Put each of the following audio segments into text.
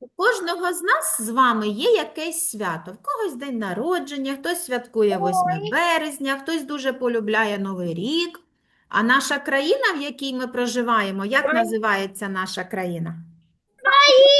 У кожного з нас з вами є якесь свято. В когось день народження, хтось святкує 8 березня, хтось дуже полюбляє Новий рік. А наша країна, в якій ми проживаємо, як називається наша країна?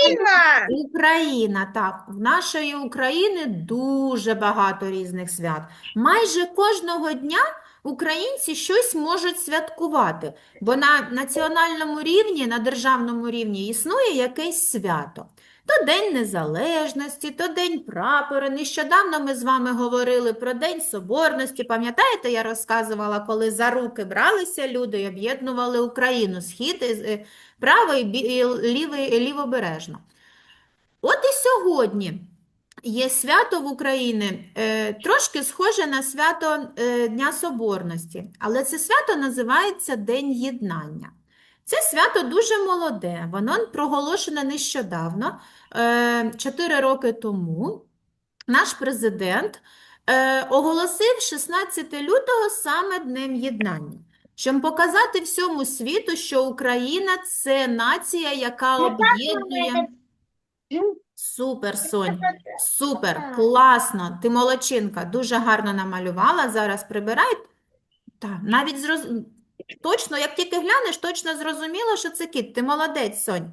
Інна! Україна, так, в нашої України дуже багато різних свят. Майже кожного дня українці щось можуть святкувати, бо на національному рівні, на державному рівні існує якесь свято. То День Незалежності, то День прапора. Нещодавно ми з вами говорили про День Соборності. Пам'ятаєте, я розказувала, коли за руки бралися люди і об'єднували Україну, схід е, правий, бі- і і лівобережно. От і сьогодні є свято в Україні, е, трошки схоже на свято е, Дня Соборності, але це свято називається День Єднання. Це свято дуже молоде, воно проголошене нещодавно, е, 4 роки тому. Наш президент е, оголосив 16 лютого саме Днем Єднання, щоб показати всьому світу, що Україна це нація, яка об'єднує. Супер, Сонь, супер, класно. Ти молодчинка, дуже гарно намалювала. Зараз прибирай. Так, навіть зроз... точно, як тільки глянеш, точно зрозуміло, що це кіт. Ти молодець, Сонь.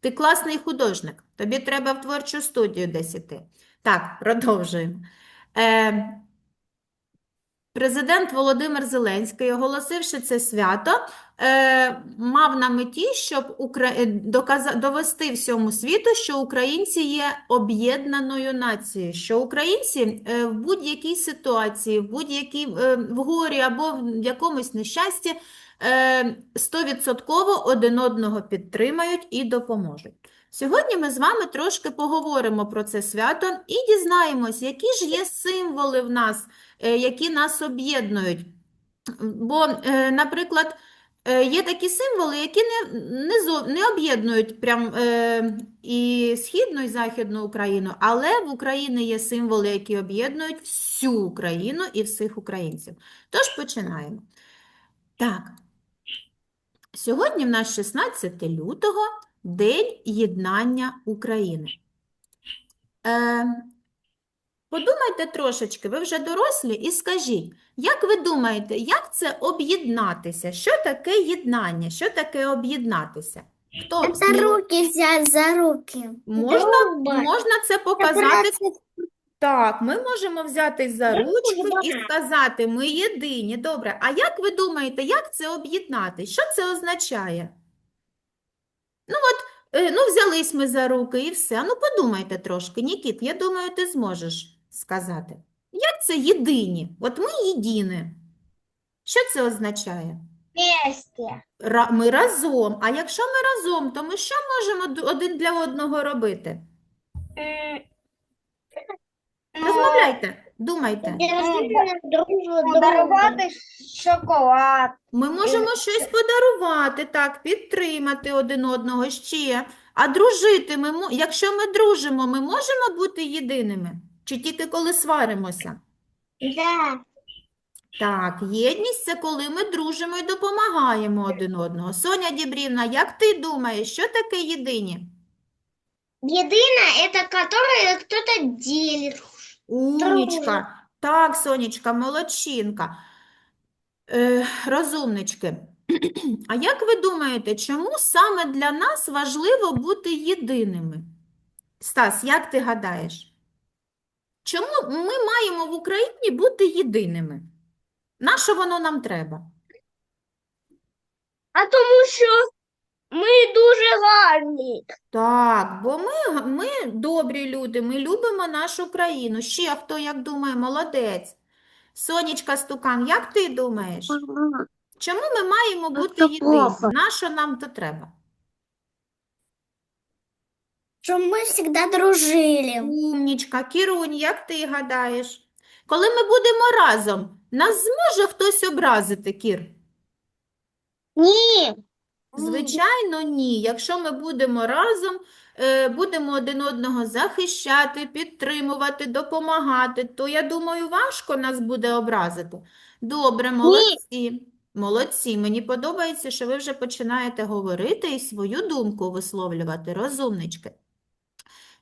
Ти класний художник. Тобі треба в творчу студію десь іти. Так, продовжуємо. Е, Президент Володимир Зеленський, оголосивши це свято, е, мав на меті, щоб е, довести всьому світу, що українці є об'єднаною нацією, що українці е, в будь-якій ситуації, в будь-якій е, в горі або в якомусь нещасті е, стовідсотково один одного підтримають і допоможуть. Сьогодні ми з вами трошки поговоримо про це свято і дізнаємось, які ж є символи в нас, які нас об'єднують. Бо, наприклад, е, є такі символи, які не, не, не об'єднують прям е, і Східну, і Західну Україну, але в Україні є символи, які об'єднують всю Україну і всіх українців. Тож починаємо. Так, сьогодні в нас 16 лютого, День єднання України. Е, Подумайте трошечки, ви вже дорослі, і скажіть, як ви думаєте, як це об'єднатися? Що таке єднання? Що таке об'єднатися? Хто сміло- руки взять за руки. Можна, Друга. можна це показати? Так, ми можемо взяти за ручку і сказати, ми єдині. Добре, а як ви думаєте, як це об'єднати? Що це означає? Ну от, е, ну взялись ми за руки і все. Ну подумайте трошки, Нікіт, я думаю, ти зможеш сказати. Як це єдині? От ми єдині. Що це означає? Вместе. Ми разом. А якщо ми разом, то ми що можемо один для одного робити? Розмовляйте, думайте. Подарувати шоколад. Ми можемо щось подарувати, так, підтримати один одного ще. А дружити, ми, якщо ми дружимо, ми можемо бути єдиними? Чи тільки коли сваримося? Да. Так, єдність це коли ми дружимо і допомагаємо один одного. Соня Дібрівна, як ти думаєш, що таке єдині? Едино это которое кто-то делит. Умнічка. Так, Сонечка, молодчинка. Е, розумнички. А як ви думаєте, чому саме для нас важливо бути єдиними? Стас, як ти гадаєш? Чому ми маємо в Україні бути єдиними? Нащо воно нам треба? А тому що ми дуже гарні. Так, бо ми, ми добрі люди, ми любимо нашу країну. Ще хто як думає, молодець. Сонечка Стукан, як ти думаєш? Чому ми маємо бути це єдині? плохо. Нащо нам то треба? Що ми завжди дружили. Умнічка, Кірунь, як ти гадаєш? Коли ми будемо разом, нас зможе хтось образити, Кір? Ні. Звичайно, ні. Якщо ми будемо разом, е, будемо один одного захищати, підтримувати, допомагати, то, я думаю, важко нас буде образити. Добре, молодці. Молодці, мені подобається, що ви вже починаєте говорити і свою думку висловлювати, розумнички.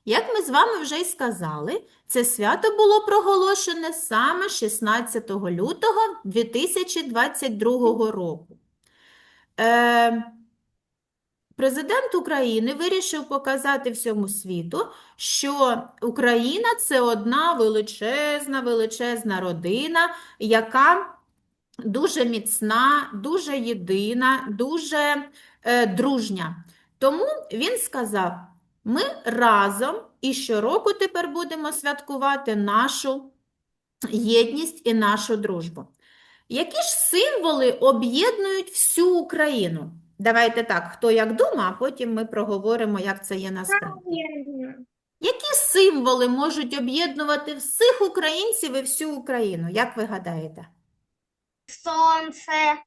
Як ми з вами вже й сказали, це свято було проголошене саме 16 лютого 2022 року. Е, Президент України вирішив показати всьому світу, що Україна це одна величезна, величезна родина, яка дуже міцна, дуже єдина, дуже е, дружня. Тому він сказав: ми разом і щороку тепер будемо святкувати нашу єдність і нашу дружбу. Які ж символи об'єднують всю Україну? Давайте так, хто як думає, а потім ми проговоримо, як це є насправді. Які символи можуть об'єднувати всіх українців і всю Україну? Як ви гадаєте? Сонце.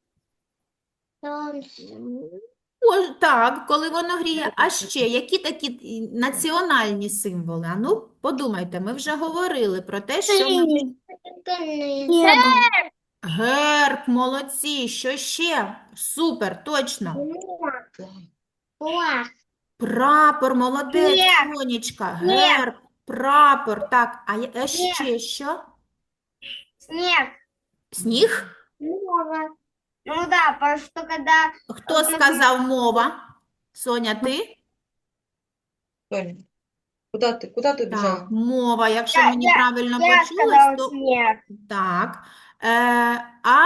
Сонце. О, так, коли воно гріє. А ще які такі національні символи? А ну, подумайте, ми вже говорили про те, що ми... Герб, молодці, що ще? Супер, точно. Прапор, молодець, Сонечка, герб, прапор, так, а ще що? Снег. Сніг? Море. Ну да, потому что когда Хто сказав мова? Соня, ти? Сонь, куда ты, куда ты Так, мова, якщо Я- мені правильно я почулось, то снег. так. Е, а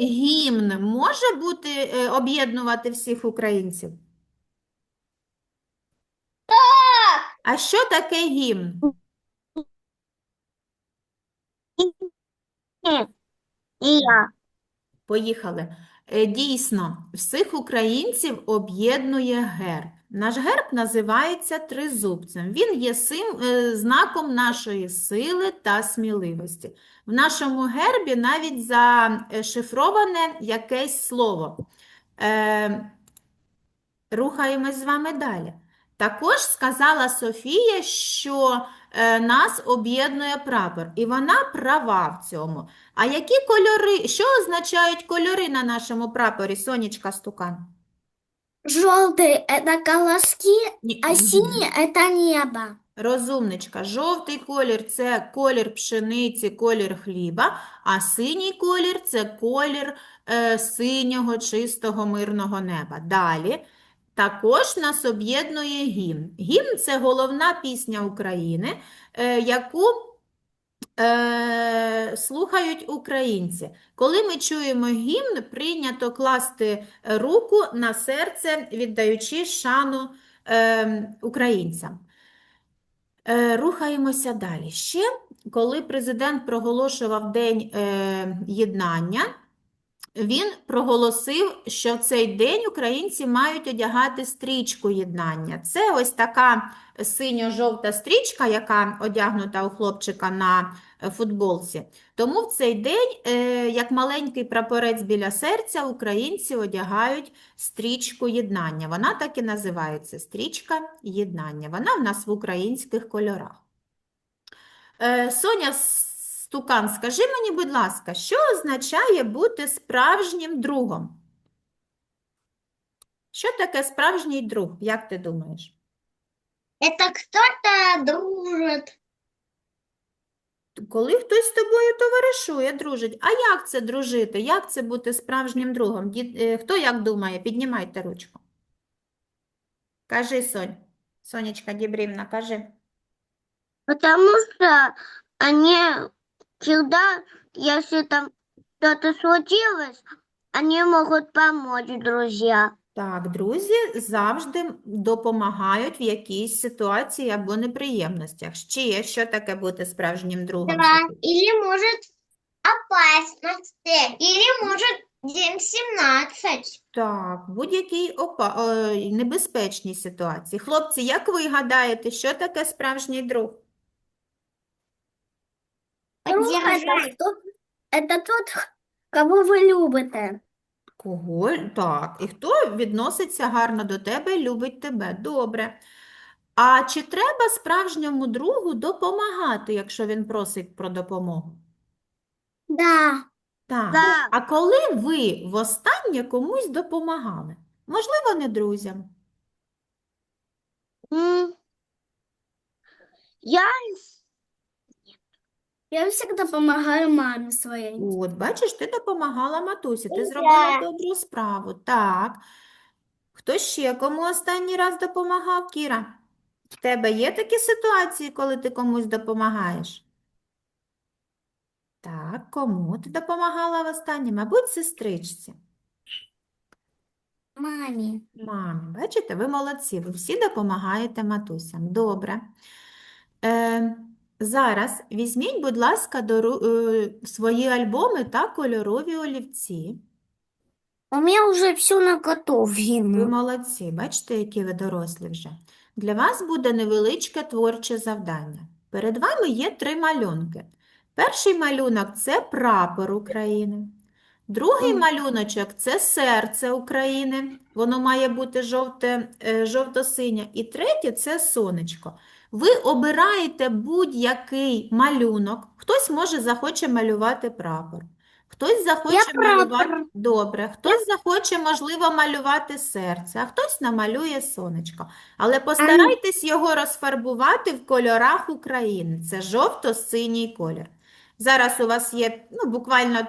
гімн може бути е, об'єднувати всіх українців? А що таке гімн? И я. Поїхали. Е, Дійсно, всіх українців об'єднує герб. Наш герб називається тризубцем. Він є сим, е, знаком нашої сили та сміливості. В нашому гербі навіть зашифроване якесь слово. Е, рухаємось з вами далі. Також сказала Софія, що е, нас об'єднує прапор, і вона права в цьому. А які кольори, що означають кольори на нашому прапорі, Сонечка Стукан? Желтый – это колоски, Ні, а мгм. синий – это небо. Розумничка, жовтий колір – це колір пшениці, колір хліба, а синій колір – це колір е, синього, чистого, мирного неба. Далі. Також нас об'єднує гімн. Гімн – це головна пісня України, е, яку е, слухають українці. Коли ми чуємо гімн, прийнято класти руку на серце, віддаючи шану е, українцям. Рухаємося далі. Ще, коли президент проголошував День єднання, він проголосив, що в цей день українці мають одягати стрічку єднання. Це ось така синьо-жовта стрічка, яка одягнута у хлопчика на е, футболці. Тому в цей день, е, як маленький прапорець біля серця, українці одягають стрічку єднання. Вона так і називається стрічка єднання. Вона в нас в українських кольорах. Е, Соня Стукан, скажи мені, будь ласка, що означає бути справжнім другом? Що таке справжній друг, як ти думаєш? Это кто-то дружит. Коли хтось з тобою товаришує, дружить. А як це дружити? Як це бути справжнім другом? Дід- е, Хто як думає? Піднімайте ручку. Кажи, Сонь. Сонечка Дібрівна, кажи. Потому что они всегда, если там что-то случилось, они могут помочь, друзья. Так, друзі завжди допомагають в якійсь ситуації або неприємностях. Ще що таке бути справжнім другом? Да, или может опасности, или может день 17. Так, в будь-якій опа... ой, небезпечній ситуації. Хлопці, як ви гадаєте, що таке справжній друг? Поддержать. Это тот, кого вы любите. Кого? Так, і хто відноситься гарно до тебе і любить тебе? Добре. А чи треба справжньому другу допомагати, якщо він просить про допомогу? Да. Так. Так. А коли ви востаннє комусь допомагали? Можливо, не друзям. Я, я всегда помогаю маме своей. От, бачиш, ти допомагала матусі, ти зробила добру справу. Так. Хто ще кому останній раз допомагав, Кіра? В тебе є такі ситуації, коли ти комусь допомагаєш? Так, кому ти допомагала востаннє? Мабуть, сестричці. Маме. Мамі, бачите, ви молодці, ви всі допомагаєте матусям. Добре. Е, зараз візьміть, будь ласка, до, е, свої альбоми та кольорові олівці. У меня уже все Ви молодці, бачите, які ви дорослі вже. Для вас буде невеличке творче завдання. Перед вами є три малюнки. Перший малюнок це прапор України. Другий малюночок це серце України. Воно має бути жовте, е, жовто-синє. І третє це сонечко. Ви обираєте будь-який малюнок. Хтось може захоче малювати прапор. Хтось захоче малювати прапор. добре, хтось захоче, можливо, малювати серце, а хтось намалює сонечко. Але постарайтесь його розфарбувати в кольорах України. Це жовто-синій колір. Зараз у вас є ну, буквально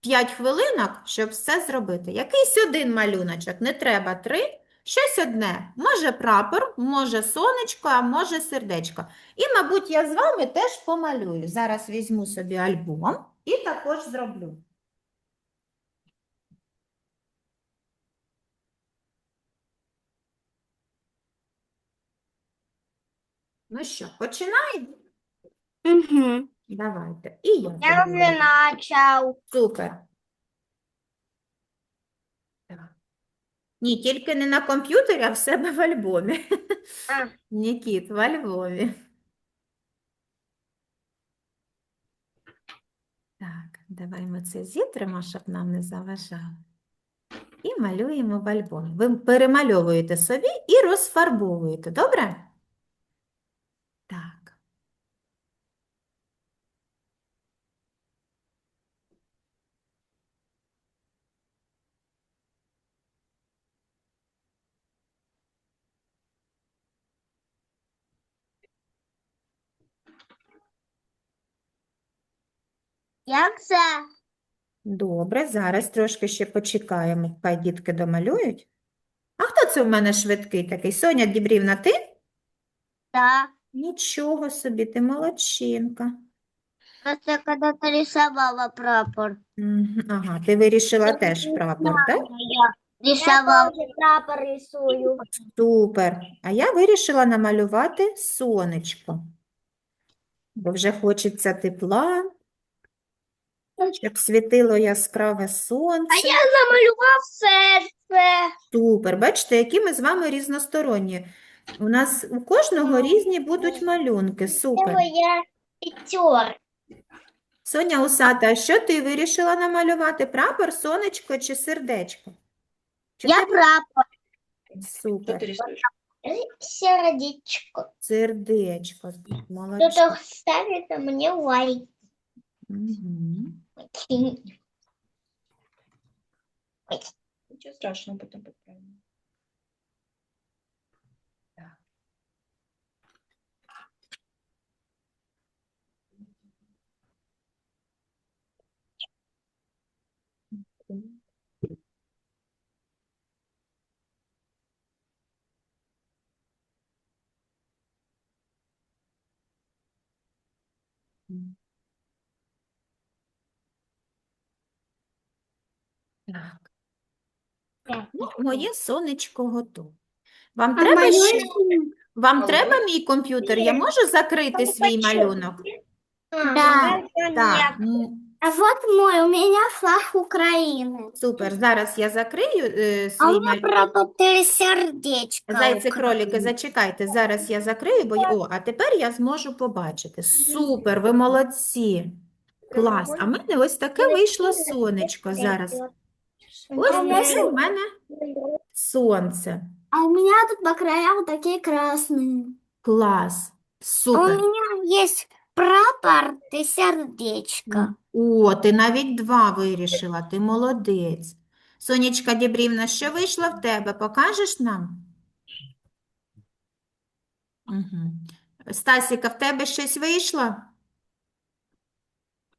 5 хвилинок, щоб все зробити. Якийсь один малюночок, не треба три. Щось одне. Може прапор, може сонечко, а може сердечко. І, мабуть, я з вами теж помалюю. Зараз візьму собі альбом і також зроблю. Ну що, починаємо? Угу. Давайте. І я Я зроблю. уже начал. Супер. Так. Ні, тільки не на комп'ютері, а в себе в альбомі. А. Нікіт, в альбомі. Так, давай ми це зітримо, щоб нам не заважало. І малюємо в альбомі. Ви перемальовуєте собі і розфарбовуєте, добре? Так. Як це? Добре, зараз трошки ще почекаємо, хай дітки домалюють. А хто це в мене швидкий такий? Соня Дібрівна, ти? Да. Нічого собі, ти молодчинка. Просто когда ты рисовала прапор. Ага, ти вирішила теж прапор, так? Я рисовала. прапор рисую. Супер. А я вирішила намалювати сонечко. Бо вже хочеться тепла, щоб світило яскраве сонце. А я намалював серце. Супер. Бачите, які ми з вами різносторонні. У нас у кожного різні будуть малюнки. Супер. я пятер. Соня Усата, а що ти вирішила намалювати? Прапор, сонечко чи сердечко? Чи Я тебе- прапор. Супер. ти? Сердечко. Сердечко. Кто-то Молодчина. ставит, а мне лайк. Мгм. Нічого страшного, потім підправимо. Так. Так. Ну, моє сонечко готове. Вам треба ще? Вам Добре. треба мій комп'ютер? Я можу закрити свій малюнок? Да. Так, м, А вот мой, у меня флаг Украины. супер. Зараз я закрию е, А свій у меня малюнок. правда сердечко. Зайці, кроліки, зачекайте. Зараз я закрию, бо я... О, а тепер я зможу побачити. Супер, ви молодці. Клас. А в мене ось таке вийшло сонечко зараз. Ось таке в мене сонце. А у меня тут по краям такие красные. Клас. У Супер. меня есть Прапор ти сердечко. О, ти навіть два вирішила, ти молодець. Сонечка Дібрівна, що вийшло в тебе? Покажеш нам? Угу. Стасіка, в тебе щось вийшло?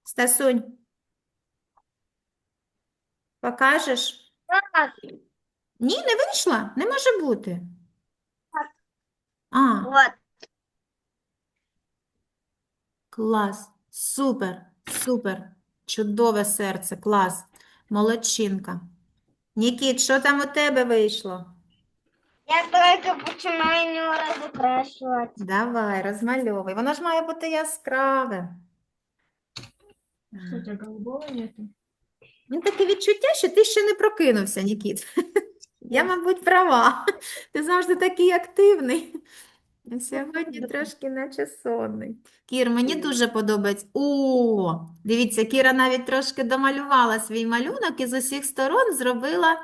Стасунь, покажеш? Так, Ні, не вийшла? Не може бути. А, от. клас, супер, супер, чудове серце, клас, молодчинка. Нікіт, що там у тебе вийшло? Я тільки починаю його розкрашувати. Давай, розмальовуй. Воно ж має бути яскраве. Что у тебя голубого нету? Ну, таке відчуття, що ти ще не прокинувся, Нікіт. Я, мабуть, права. Ти завжди такий активний. А Сьогодні трошки наче сонний. Кір, мені дуже подобається. О, дивіться, Кіра навіть трошки домалювала свій малюнок і з усіх сторон зробила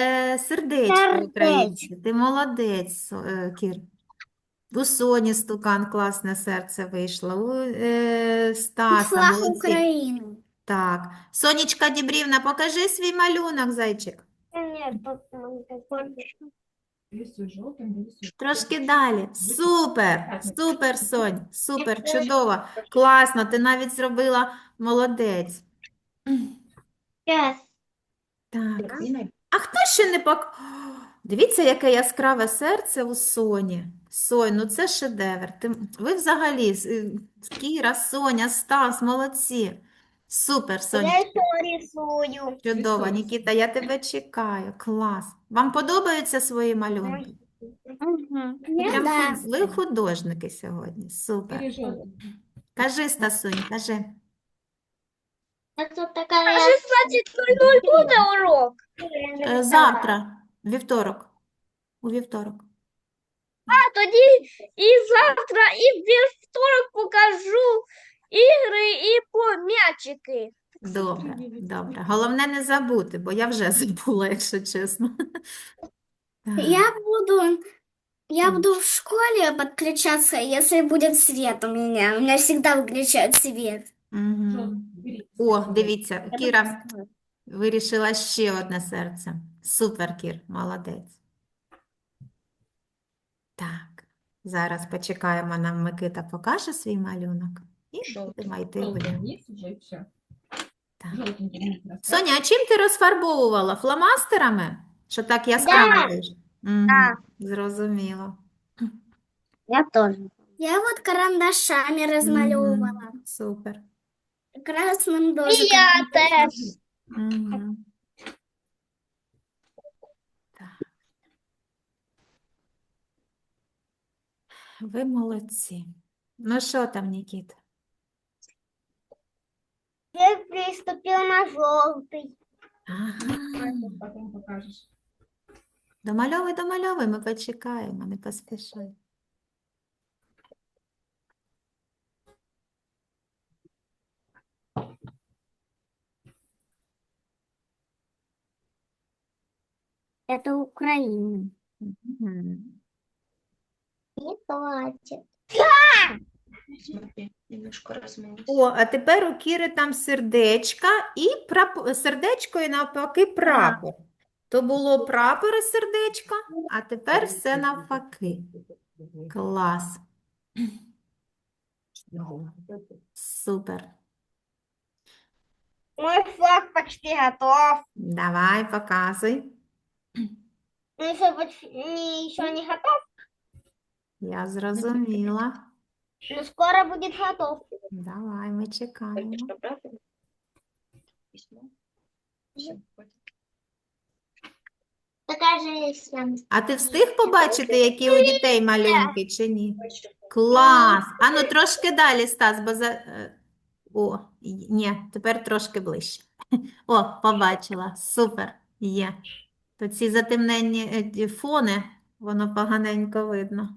е, сердечко Сердечко. українське. Ти молодець, е, Кір. У Соні стукан класне серце вийшло. У е, Стаса Флаг молодці. Так. Сонечка Дібрівна, покажи свій малюнок, зайчик. Трошки далі. Супер, супер, Сонь, супер, чудово, класно, ти навіть зробила молодець. Так. А хто ще не пок... Дивіться, яке яскраве серце у Соні. Сонь, ну це шедевр. Ти... Ви взагалі, Кіра, Соня, Стас, молодці. Супер, Соня. Я ще рисую. Чудово, Нікіта, я тебе чекаю. Клас. Вам подобаються свої малюнки? Прям Да. ви художники сьогодні. Супер. Кажи, Стасунь, кажи. Це така а 16.00 буде урок? Е, Завтра, вівторок. У вівторок. А тоді і завтра, і в вівторок покажу ігри і по м'ячики. Добре, добре. Головне не забути, бо я вже забула, якщо чесно. Я буду, я буду в школе подключаться, если будет свет у меня. У меня всегда выключают свет. Желтым. Бери. О, дивіться, Кіра вирішила ще одне серце. Супер, Кір, молодець. Так, зараз почекаємо, нам Микита покаже свій малюнок. І Желтым. будемо йти Желтым гуляти. вниз уже и все. Так. Желтым вниз раскрась. Соня, а чим ти розфарбовувала? Фломастерами? Що так яскраво Да. вийшло? Мгм, Да. Зрозуміло. Я теж. Я вот карандашами размалевывала. Супер. Красным І тоже. я теж. Мгм. Так. Ви молодці. Ну що там, Нікіт? Я приступив на жовтий. Ага. Потом покажешь. Домальовуй, домальовуй, ми почекаємо, не поспішай. Це Україна. Мгм. І платять. О, а тепер у Кіри там сердечка і прап... сердечко і навпаки прапор. То було прапор і сердечко, а тепер все навпаки. Клас. Супер. Мой флаг почти готов. Давай, показуй. Ну, еще, еще не готов, Я зрозуміла. Но скоро будет готов. Давай, ми чекаємо. Така же. А ти встиг побачити, які у дітей малюнки, чи ні? Клас! Ану, трошки далі, Стас, бо за... е, О, й- ні, тепер трошки ближче. О, побачила. Супер. Є. То ці затемнені е, ті фони, воно поганенько видно.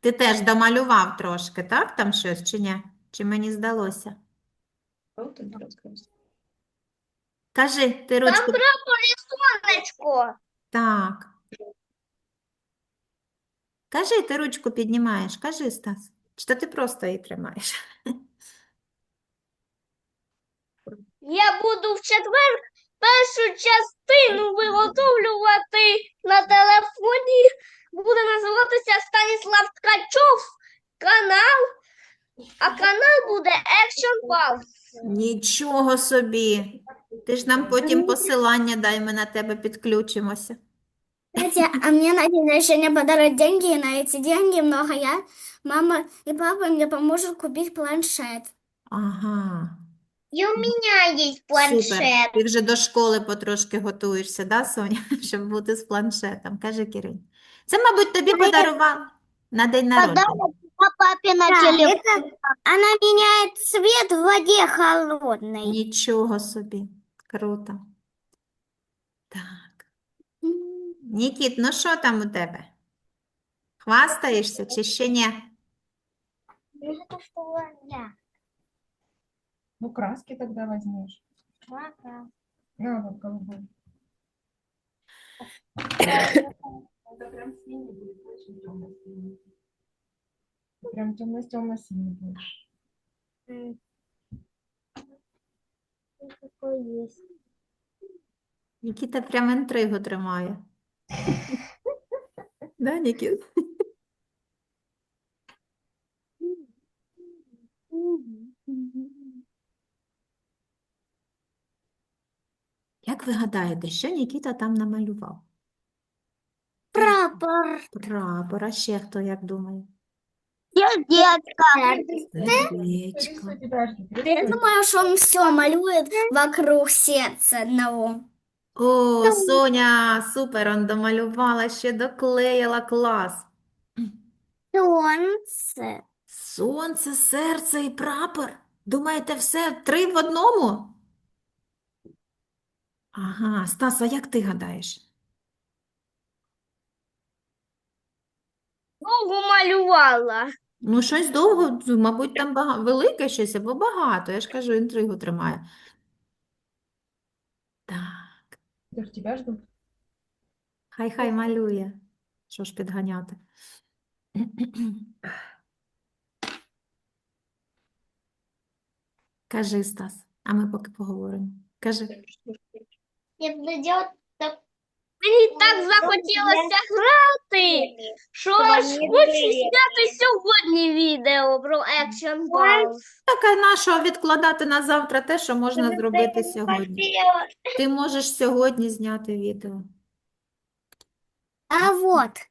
Ти теж домалював трошки, так? Там щось, чи ні? Чи мені здалося? Кажи, ти ручку. Сонечко. Так. Кажи, ти ручку піднімаєш. Кажи, Стас. Чи то ти просто її тримаєш? Я буду в четвер першу частину виготовлювати на телефоні. Буде називатися Станіслав Ткачов канал, а канал буде Action Pals. Нічого собі. Ти ж нам потім посилання дай, ми на тебе підключимося. Кстати, а мне на день рождения подарят деньги, и на эти деньги много я, мама и папа мне поможет купить планшет. Ага. І у мене є Супер. Ти вже до школи потрошки готуєшся, да, Соня? Щоб бути з планшетом. Кажи, Кирин. Це, мабуть, тобі подарував на день народження. папі на Да, это она меняет цвет в воде холодной. Нічого собі. Круто. Так. Нікіт, ну що там у тебе? Хвастаєшся чи ще ні? Ну, краски тогда возьмешь. На, вот голубой. Это прям синий будет, очень темно-синий. Прям темно-темно-синий будет. Нікіта прям інтригу тримає. Да, Нікіт? Як ви гадаєте, що Нікіта там намалював? Прапор. Прапор, а ще хто як думає? Сердечко. Сердечко. Я думаю, что он все малюет вокруг сердца одного. О, Соня, супер, он домалювала, ще доклеїла, клас. Солнце. Сонце, серце і прапор. Думаєте, все три в одному? Ага, Стас, а як ти гадаєш? Довго малювала. Ну, щось довго, мабуть, там бага... велике щось або багато. Я ж кажу, інтригу тримаю. Так, Я ж тебя жду. хай-хай малює. Що ж підганяти? Кажи, Стас, а ми поки поговоримо. Кажи. Мені так захотілося грати, що аж хочу зняти сьогодні відео про Action Balls. Так, а нашого відкладати на завтра те, що можна зробити сьогодні. Ти можеш сьогодні зняти відео. А вот.